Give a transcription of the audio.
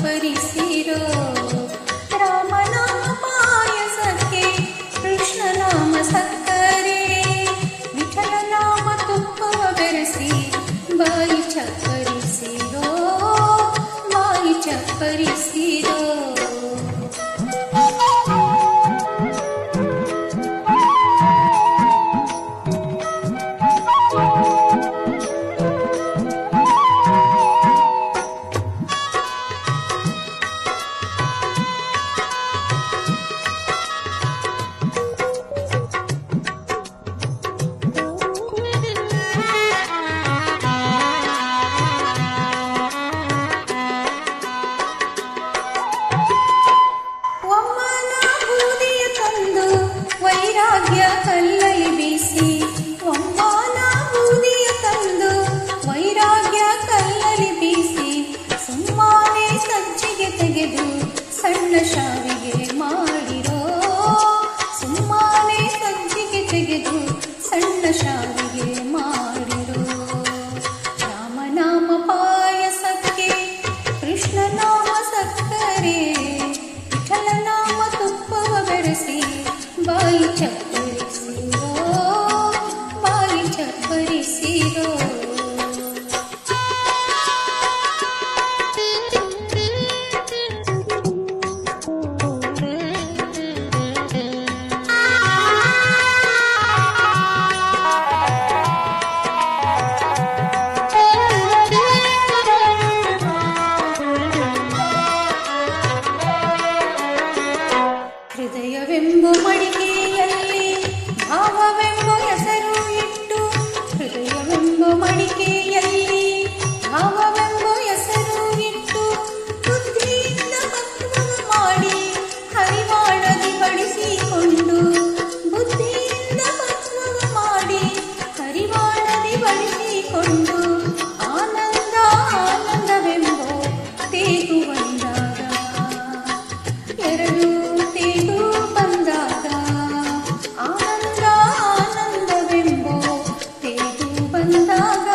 परिसेर रामनाम सखे कृष्णनाम सत्करे विठल नाम तु वरसि ನನ್ನ ಶಾವಿಗೆ ಮಾಡಿರೋ ಸುಮ್ಮನೆ ಸಜ್ಜಿಗೆ ತೆಗೆದು ಸಣ್ಣ ಶಾವಿಗೆ ಮಾಡಿರೋ ರಾಮನಾಮ ಪಾಯಸಕ್ಕೆ ಕೃಷ್ಣನಾಮ ಸಕ್ಕರೆ ವಿಠಲನಾಮ ತುಪ್ಪವ ಬೆರೆಸಿ ಬಂದಾಗ